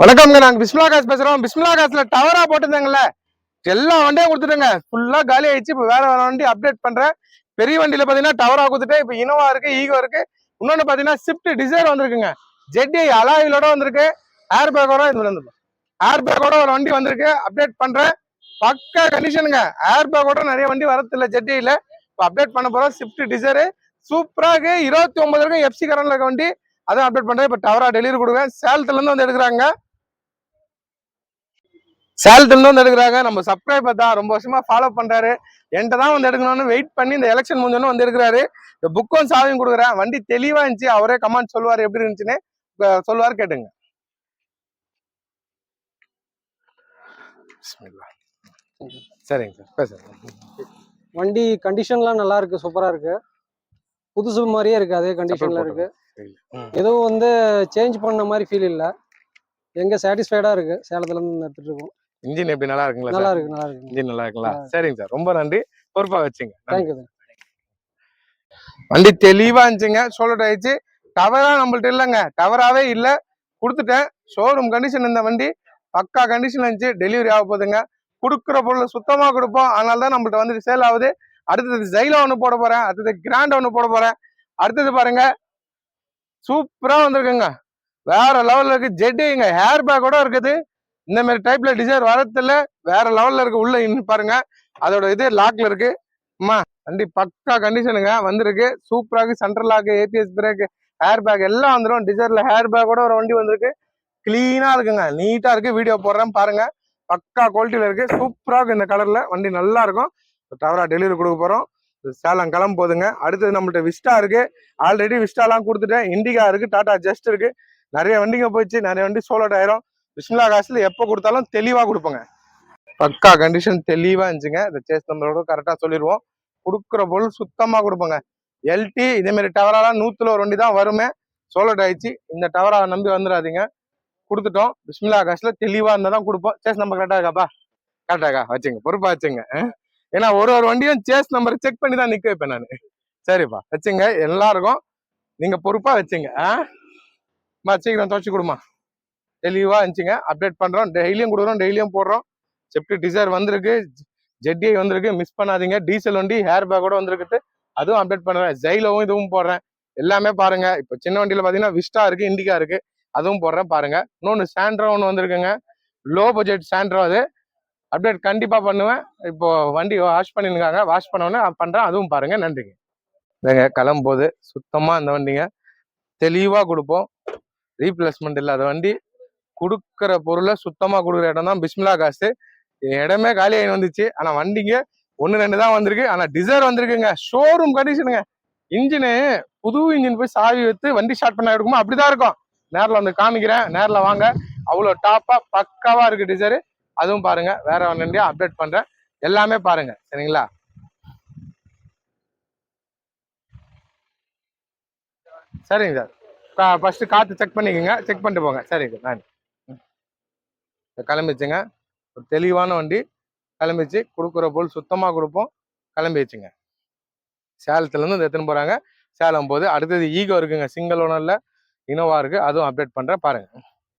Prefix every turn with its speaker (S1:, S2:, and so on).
S1: வணக்கம்ங்க நாங்க பிஸ்மிலா காசு பேசுறோம். பிஸ்மிலா காசுல டவரா போட்டிருந்தாங்கல்ல. எல்லா வண்டியும் கொடுத்துட்டேங்க. ஃபுல்லா காலி ஆயிடுச்சு. இப்போ வேற வேற வண்டி அப்டேட் பண்றேன். பெரிய வண்டியில பாத்தீங்கன்னா டவரா கொடுத்துட்டு இப்போ இனோவா இருக்கு ஈகோ இருக்கு. இன்னொன்னு பாத்தீங்கன்னா ஸ்விஃப்ட் டிசைர் வந்திருக்குங்க. ஜெட்டி அலாயிலோட வந்திருக்கு ஏர் பேக்கோட இது வந்து ஏர் பேக்கோட ஒரு வண்டி வந்திருக்கு. அப்டேட் பண்றேன். பக்கா கண்டிஷனுங்க ஏர் பேக்கோட நிறைய வண்டி வரதில்ல ஜெட்டியில இப்போ அப்டேட் பண்ண போறோம். ஸ்விஃப்ட் டிசைரு சூப்பராக இருபத்தி ஒன்பது வரைக்கும் எஃப்சி கரண்ட்ல இருக்க வண்டி. அதான் அப்டேட் பண்றேன். இப்போ டவரா டெலிவரி கொடுக்குறேன் சேலத்துல இருந்து வந்து எடுக்கிறாங்க. சேலத்துல இருந்து வந்து எடுக்கிறாங்க. நம்ம சப்ஸ்கிரைபர் தான் ரொம்ப வருஷமா ஃபாலோ பண்றாரு. என்கிட்ட தான் வந்து எடுக்கணும்னு வெயிட் பண்ணி இந்த எலெக்ஷன் முடிஞ்சோன்னு வந்து எடுக்கிறாரு. இந்த புக்கும் சாவியும் கொடுக்குறேன். வண்டி தெளிவா இருந்துச்சு. அவரே கமெண்ட் சொல்லுவார் எப்படி இருந்துச்சுன்னு சொல்லுவாரு கேட்டுங்க. சரிங்க சார் பேசுறேன்
S2: வண்டி கண்டிஷன்லாம் நல்லா இருக்கு. சூப்பரா இருக்கு. புதுசு மாதிரியே இருக்கு. அதே கண்டிஷன்ல இருக்கு. எதுவும் வந்து சேஞ்ச் பண்ண மாதிரி ஃபீல் இல்ல. எங்க சாட்டிஸ்ஃபைடா இருக்கு. சேலத்துல இருந்து எடுத்துட்டு இருக்கோம்.
S1: இன்ஜின் எப்படி நல்லா இருக்குங்களா
S2: நல்லா இருக்கு நல்லா இருக்கு
S1: இன்ஜின் நல்லா இருக்குங்களா? சரிங்க சார். ரொம்ப நன்றி. பொறுப்பா வச்சுங்க.
S2: தேங்க்யூ
S1: வண்டி தெளிவா இருந்துச்சுங்க. சோல்ட் ஆயிடுச்சு. டவரா நம்மள்ட்ட இல்லைங்க. டவராவே இல்ல. கொடுத்துட்டேன். ஷோரூம் கண்டிஷன் இந்த வண்டி. பக்கா கண்டிஷன் இருந்துச்சு. டெலிவரி ஆக போகுதுங்க. கொடுக்குற பொருள் சுத்தமா கொடுப்போம். அதனால தான் நம்மள்ட்ட வந்து சேல் ஆகுது. அடுத்தது ஜைலா ஒன்று போட போறேன். அடுத்தது கிராண்ட் ஒன்று போட போறேன். அடுத்தது பாருங்க. சூப்பரா வந்திருக்குங்க. வேற லெவல்ல இருக்கு. ஜெட்டிங்க ஹேர் பேக்கோட இருக்குது. இந்த மாதிரி டைப்ல டிசைன் வரத்துல வேற லெவல்ல இருக்கு. உள்ள இன்னும் பாருங்க. அதோட இது லாக்ல இருக்கு. அம்மா வண்டி பக்கா கண்டிஷனுங்க வந்திருக்கு. சூப்பராக இருக்கு central lock ABS brake air bag எல்லாம் வந்துடும் டிசைர்ல ஹேர் பேக்கோட ஒரு வண்டி வந்திருக்கு. கிளீனா இருக்குங்க. நீட்டா இருக்கு. வீடியோ போடுறேன் பாருங்க. பக்கா குவாலிட்டியில இருக்கு. சூப்பராக இந்த கலர்ல வண்டி நல்லா இருக்கும். டவரா டெலிவரி கொடுக்க போறோம். சேலம் கிளம்ப போதுங்க அடுத்தது நம்மள்ட்ட விஸ்டா இருக்கு. ஆல்ரெடி விஸ்டாலாம் கொடுத்துட்டேன். இண்டிகா இருக்கு. டாடா ஜஸ்ட் இருக்கு. நிறைய வண்டிங்க போயிடுச்சு. நிறைய வண்டி சோலோட் ஆயிரும். பிஸ்மிலா காசில் எப்போ கொடுத்தாலும் தெளிவாக கொடுப்போங்க. பக்கா கண்டிஷன் தெளிவாக இருந்துச்சுங்க. இந்த சேஸ் நம்பரோட கரெக்டாக சொல்லிடுவோம் கொடுக்குற பொருள் சுத்தமாக கொடுப்போங்க. எல்டி இதேமாரி மாதிரி டவராலாம் ஒரு வண்டி தான் வருமே. சோலட் ஆயிடுச்சு. இந்த டவரா நம்பி வந்துடாதீங்க. கொடுத்துட்டோம். பிஸ்மிலா காசில் தெளிவாக இருந்தால் தான் கொடுப்போம். சேஸ் நம்பர் கரெக்டாக இருக்காப்பா கரெக்டாக இருக்கா? வச்சுங்க. பொறுப்பாக வச்சுங்க. ஏன்னா ஒரு ஒரு வண்டியும் சேஸ் நம்பர் செக் பண்ணி தான் நிற்க வைப்பேன் நான். சரிப்பா. வச்சுங்க. எல்லாருக்கும் நீங்கள் பொறுப்பாக வச்சுங்க. ஆ? சீக்கிரம் துவச்சி கொடுமா தெளிவாக இருந்துச்சுங்க. அப்டேட் பண்ணுறோம் டெய்லியும் கொடுக்குறோம். டெய்லியும் போடுறோம். செப்டி டிசைர் வந்திருக்கு. ஜெட்டிஐ வந்திருக்கு. மிஸ் பண்ணாதீங்க. டீசல் வண்டி ஹேர் பேக்கோட வந்திருக்கு அதுவும் அப்டேட் பண்ணுறேன் ஜெயிலவும் இதுவும் போடுறேன். எல்லாமே பாருங்க. இப்போ சின்ன வண்டியில் பார்த்தீங்கன்னா விஸ்டா இருக்குது இண்டிகா இருக்குது அதுவும் போடுறேன் பாருங்க. இன்னொன்று சாண்ட்ரோ ஒன்று வந்திருக்குங்க. லோ பட்ஜெட் சாண்ட்ரோ அது. அப்டேட் கண்டிப்பாக பண்ணுவேன். இப்போ வண்டி வாஷ் பண்ணியிருக்காங்க. வாஷ் பண்ணோன்னே பண்ணுறேன் அதுவும் பாருங்க. நன்றிங்க. இல்லைங்க கிளம்பும்போது சுத்தமாக அந்த வண்டிங்க தெளிவாக கொடுப்போம். ரீப்ளேஸ்மெண்ட் இல்லாத வண்டி. கொடுக்குற பொருளை சுத்தமாக கொடுக்குற இடம் தான் பிஸ்மிலா காசு. இடமே காலி ஆகி வந்துச்சு. ஆனால் வண்டிங்க ஒன்று ரெண்டு தான் வந்திருக்கு. ஆனால் டிசைர் வந்திருக்குங்க. ஷோரூம் கண்டிஷனுங்க இன்ஜினு புது இன்ஜின் போய் சாவி வைத்து வண்டி ஸ்டார்ட் பண்ண எடுக்குமோ? அப்படிதான் இருக்கும். நேரில் வந்து காமிக்கிறேன். நேரில் வாங்க. அவ்வளோ டாப்பாக பக்காவாக இருக்குது டிசைர் அதுவும் பாருங்கள் வேற வண்டியாக அப்டேட் பண்ணுறேன் எல்லாமே பாருங்கள் சரிங்களா? சரிங்க சார். ஃபஸ்ட்டு காற்று செக் பண்ணிக்கோங்க. செக் பண்ணிட்டு போங்க. சரிங்க நான் கிளம்பிச்சுங்க ஒரு தெளிவான வண்டி கிளம்பிச்சு கொடுக்குற பொருள் சுத்தமாக கொடுப்போம். கிளம்பிச்சுங்க சேலத்துலேருந்து இந்த எடுத்துன்னு போகிறாங்க சேலம் போது அடுத்தது ஈகோ இருக்குங்க. சிங்கிள் ஓனரில். இனோவா இருக்குது அதுவும் அப்டேட் பண்ணுறேன் பாருங்கள்